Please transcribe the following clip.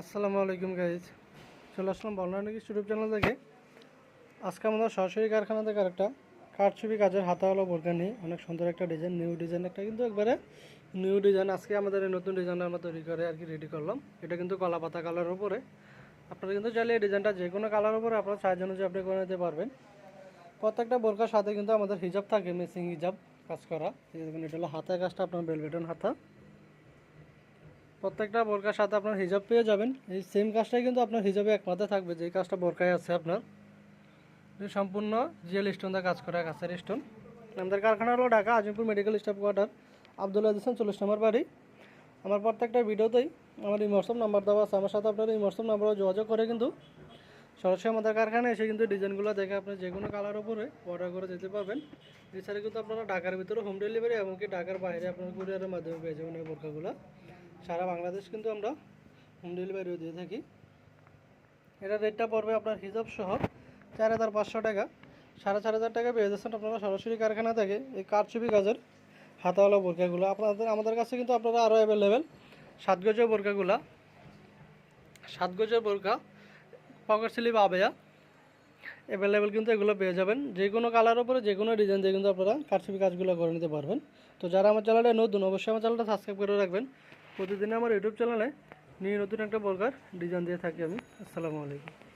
আসসালামু আলাইকুম গাইজ চলে আসলাম বলনানিক ইউটিউব চ্যানেল থেকে। আজকে আমাদের সরাসরি কারখানা থেকে আরেকটা কাঠছবি কাজের হাতাওয়ালা বোরকা নিয়ে অনেক সুন্দর একটা ডিজাইন নিউ ডিজাইন একটা কিন্তু একবারে নিউ ডিজাইন আজকে আমাদের এই নতুন ডিজাইনটা আমরা তৈরি করে আর কি রেডি করলাম। এটা কিন্তু কলা পাতা কালারের উপরে। আপনারা কিন্তু চাইলে এই ডিজাইনটা যে কোনো কালার উপরে আপনারা চার্জ অনুযায়ী আপনি করে নিতে পারবেন। প্রত্যেকটা বোরকার সাথে কিন্তু আমাদের হিজাব থাকে মেসিং হিজাব কাজ করা। এটা হলো হাতের কাজটা, আপনার বেলবেটন হাতা। প্রত্যেকটা বোরকার সাথে আপনার হিজাব পেয়ে যাবেন। এই সেম কাজটাই কিন্তু আপনার হিজাবে একমাত্র থাকবে, যেই কাজটা বোরকায় আছে আপনার। সম্পূর্ণ জিএল স্টোন দিয়ে কাজ করা কাছের স্টোন আমাদের কারখানা হলো Dhaka, Azimpur medical staff quarter Abdullah দিসান চল্লিশ নম্বর বাড়ি। আমার প্রত্যেকটা ভিডিওতেই আমার এই মরসম নাম্বার দেওয়া আছে, আমার সাথে আপনার এই মরসম নাম্বারও যোগাযোগ করে কিন্তু সরাসরি আমাদের কারখানায় এসে কিন্তু ডিজাইনগুলো দেখে আপনি যে কোনো কালার উপরে অর্ডার করে যেতে পারবেন। এছাড়া কিন্তু আপনারা ঢাকার ভিতরে হোম ডেলিভারি এমনকি ঢাকার বাইরে আপনার কুরিয়ারের মাধ্যমে পেয়ে যাবেন এই বোরকাগুলো। সারা বাংলাদেশ কিন্তু আমরা হোম ডেলিভারিও দিয়ে থাকি। এটা রেটটা পড়বে আপনার হিসাব সহ চার হাজার পাঁচশো টাকা। সাড়ে চার হাজার টাকা পেয়ে যাচ্ছেন আপনারা সরাসরি কারখানা থেকে এই কারচুপি গাছের হাতাওয়ালা বোরকাগুলো আপনাদের, আমাদের কাছে কিন্তু আপনারা আরও অ্যাভেলেবেল সাত গজের বোরকাগুলা সাত গজের বোরকা পকেট স্লিপ আবেয়া অ্যাভেলেবেল কিন্তু এগুলো পেয়ে যাবেন। যে কোনো কালার উপরে, যে কোনো ডিজাইন দিয়ে কিন্তু আপনারা কারচুপি কাজগুলো করে নিতে পারবেন। তো যারা আমার চ্যানেলে নতুন, অবশ্যই আমার চ্যানেলটা সাবস্ক্রাইব করে রাখবেন। প্রতিদিন আমার ইউটিউব চ্যানেলে নিয়ে নতুন একটা বোরকার ডিজাইন দিয়ে থাকি আমি। আসসালামু আলাইকুম।